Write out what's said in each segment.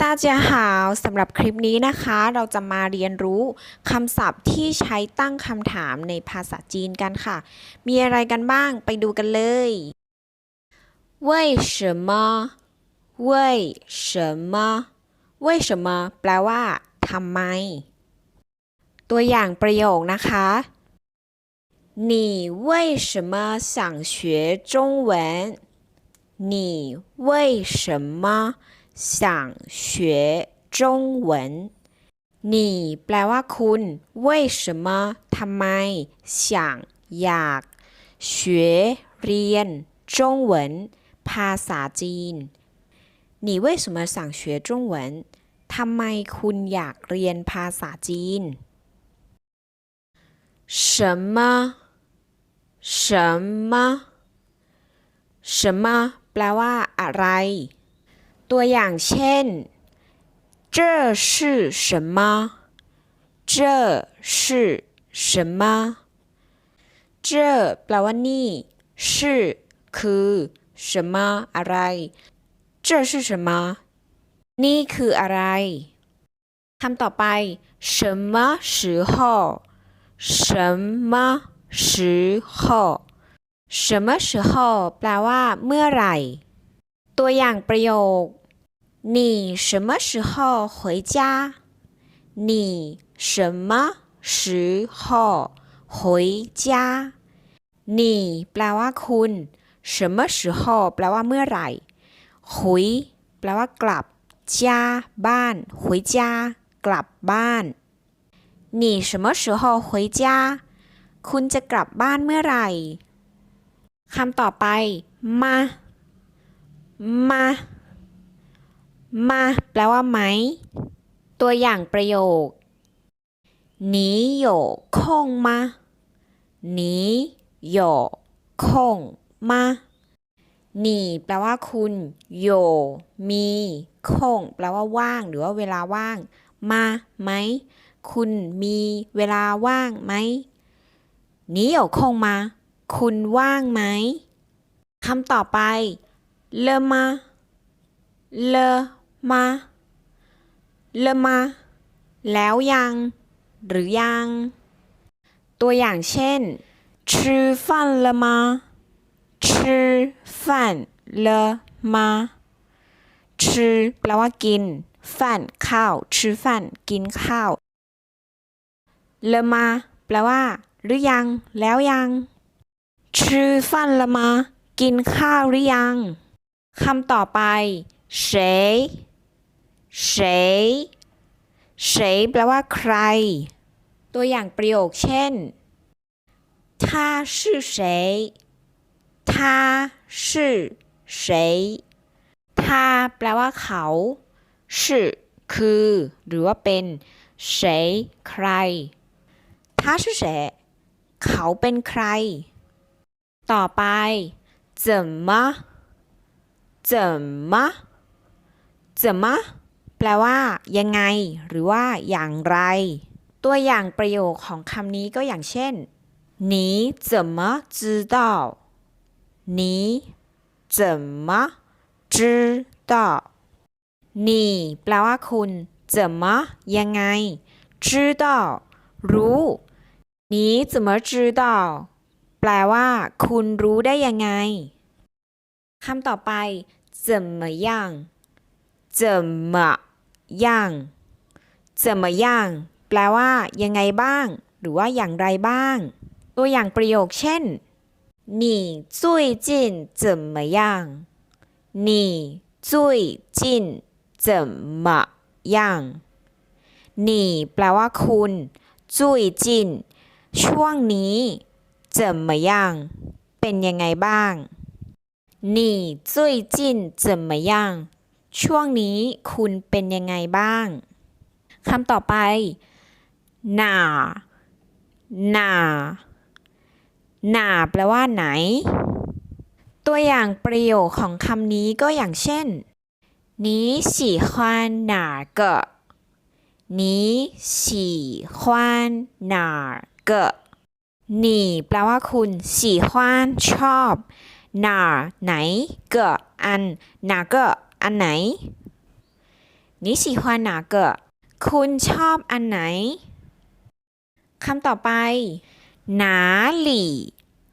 ตาเจียหาวสำหรับคลิปนี้นะคะ เราจะมาเรียนรู้คำศัพท์ที่ใช้ตั้งคำถามในภาษาจีนกันค่ะ มีอะไรกันบ้างไปดูกันเลย为什么为什么为什么แปลว่าทำไม ตัวอย่างประโยคนะคะ你为什么想学中文你为什么 想学中文你แปลว่าคุณ为什么ทำไม想อยาก学เรียน中文ภาษาจีน你为什么想学中文ทำไมคุณอยากเรียนภาษาจีน什么什么什么แปลว่าอะไร ตัวอย่างเช่น这是什么这是什么这แปลว่านี่是คือ什么อะไร这是什么นี่คืออะไรคำต่อไป什么时候什么时候什么时候แปลว่า เมื่อไหร่ ตัวอย่างประโยค你什么时候回家你什么时候回家你แปลว่าคุณ什么时候แปลว่าเมื่อไหร่回แปลว่ากลับ家บ้าน回家กลับบ้าน你什么时候回家คุณจะกลับบ้านเมื่อไหร่คำต่อไปมา มา มา แปลว่าไหม ตัวอย่างประโยค你有空吗你有空吗你แปลว่าคุณโยมีคงแปลว่าว่าง หรือว่าเวลาว่าง มาไหม คุณมีเวลาว่างไหม你有空吗คุณว่างไหมคำต่อไป เลอมาเลอมาเลอมา แล้วยัง หรือยัง ตัวอย่างเช่น吃饭了吗吃饭了吗吃แปลว่ากินฟันข้าว吃饭กินข้าวเลอมาแปลว่า หรือยัง แล้วยัง吃饭了吗กินข้าวหรือยัง คำต่อไป谁谁谁แปลว่าใคร ตัวอย่างประโยคเช่น他是谁他是谁他แปลว่าเขา是คือ หรือว่าเป็น谁ใคร他是谁เขาเป็นใคร ต่อไป怎么 怎么怎么แปลว่า ยังไง หรือว่า อย่างไร ตัวอย่างประโยคของคำนี้ก็อย่างเช่น你怎么知道你怎么知道你แปลว่าคุณ怎么ยังไง知道รู้ 你怎么知道แปลว่า คุณรู้ได้ยังไง คำต่อไป怎么样怎么样怎么样แปลว่า ยังไงบ้าง หรือว่าอย่างไรบ้าง ตัวอย่างประโยคเช่น你最近怎么样你最近怎么样你แปลว่าคุณ最近ช่วงนี้怎么样เป็นยังไงบ้าง 你最近怎么样ช่วงนี้คุณเป็นยังไงบ้าง คำต่อไปหนาหนาหนาแปลว่าไหน ตัวอย่างประโยคของคำนี้ก็อย่างเช่น你喜欢哪个你喜欢哪个你แปลว่าคุณ喜欢ชอบ 哪ไหนเกอัน哪个อันไหน 你喜欢哪个คุณชอบอันไหนคำต่อไป哪里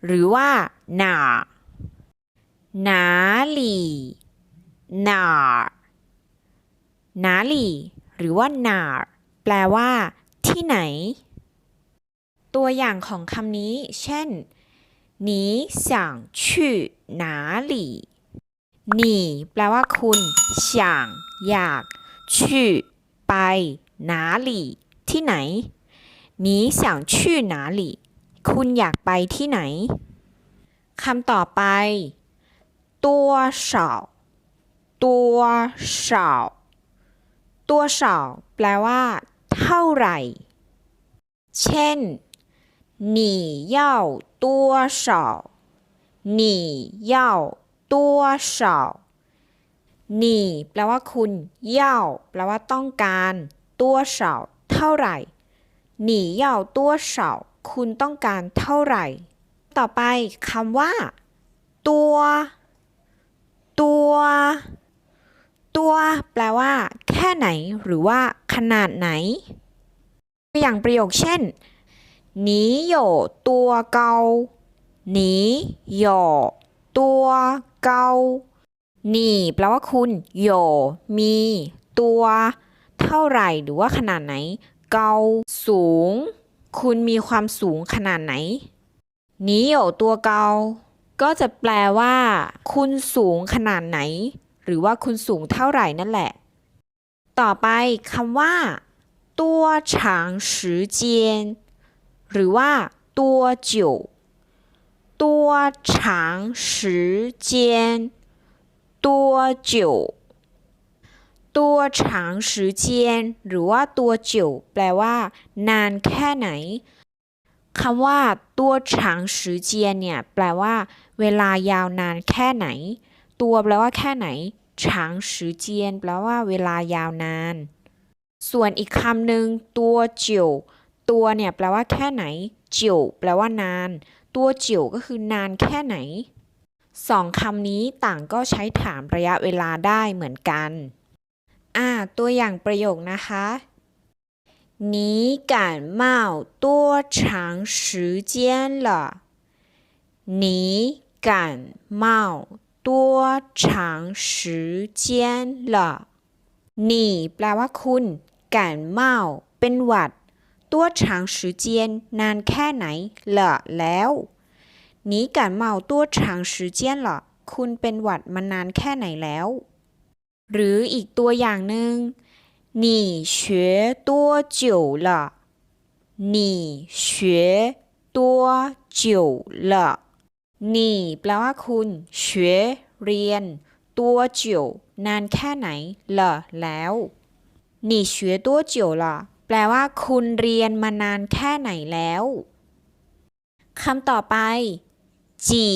หรือว่า哪哪里哪哪里หรือว่า哪แปลว่า ที่ไหน ตัวอย่างของคำนี้ เช่น 你想去哪里你แปลว่าคุณ想อยาก 去ไป哪里ที่ไหน你想去哪里คุณอยากไปที่ไหน คำต่อไป多少多少多少แปลว่า เท่าไหร่ เช่น 你要多少你要多少你แปลว่าคุณ要แปลว่าต้องการ多少เท่าไหร่你要多少คุณต้องการเท่าไหร่ ต่อไปคำว่า ตัว ตัว ตัว แปลว่า แค่ไหน หรือว่า ขนาดไหน ตัวอย่างประโยคเช่น 你有多高你有多高你แปลว่าคุณโยมี ตัว เท่าไหร่ หรือว่าขนาดไหน เกาสูง คุณมีความสูงขนาดไหน你有多高ก็จะแปลว่า คุณสูงขนาดไหน หรือว่าคุณสูงเท่าไหร่นั่นแหละ ต่อไปคำว่า ตัว长时间 หรือว่า ตัว久ตัว长时间ตัว久ตัว长时间หรือว่าตัว久แปลว่า นานแค่ไหนคำว่า ตัว长时间เนี่ย แปลว่า เวลายาวนานแค่ไหน ตัวแปลว่าแค่ไหน长时间แปลว่า เวลายาวนาน ส่วนอีกคำหนึ่งตัวเจียว ตัวเนี่ยแปลว่าแค่ไหน เจียวแปลว่านาน ตัวเจียวก็คือนานแค่ไหน สองคำนี้ต่างก็ใช้ถามระยะเวลาได้เหมือนกัน อ่า ตัวอย่างประโยคนะคะ你感冒多长时间了你感冒多长时间了你แปลว่าคุณ感冒เป็นหวัด ตัว长时间นานแค่ไหน了แล้ว你感冒多长时间了คุณเป็นหวัดมานานแค่ไหนแล้ว หรืออีกตัวอย่างหนึ่ง你学多久了你学多久了你แปลว่าคุณ学เรียน ตัว久นานแค่ไหน了แล้ว你学多久了 แปลว่า คุณเรียนมานานแค่ไหนแล้วคำต่อไป จี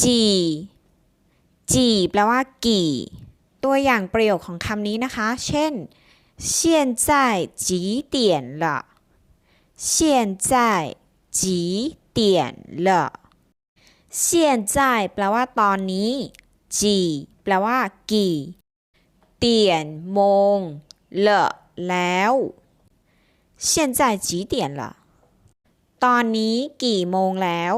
จีจีแปลว่า กี่ ตัวอย่างประโยคของคำนี้นะคะ เช่น现在几点了现在几点了现在แปลว่า ตอนนี้จีแปลว่า กี่เตียนโมงเล แล้ว现在几点了ตอนนี้กี่โมงแล้ว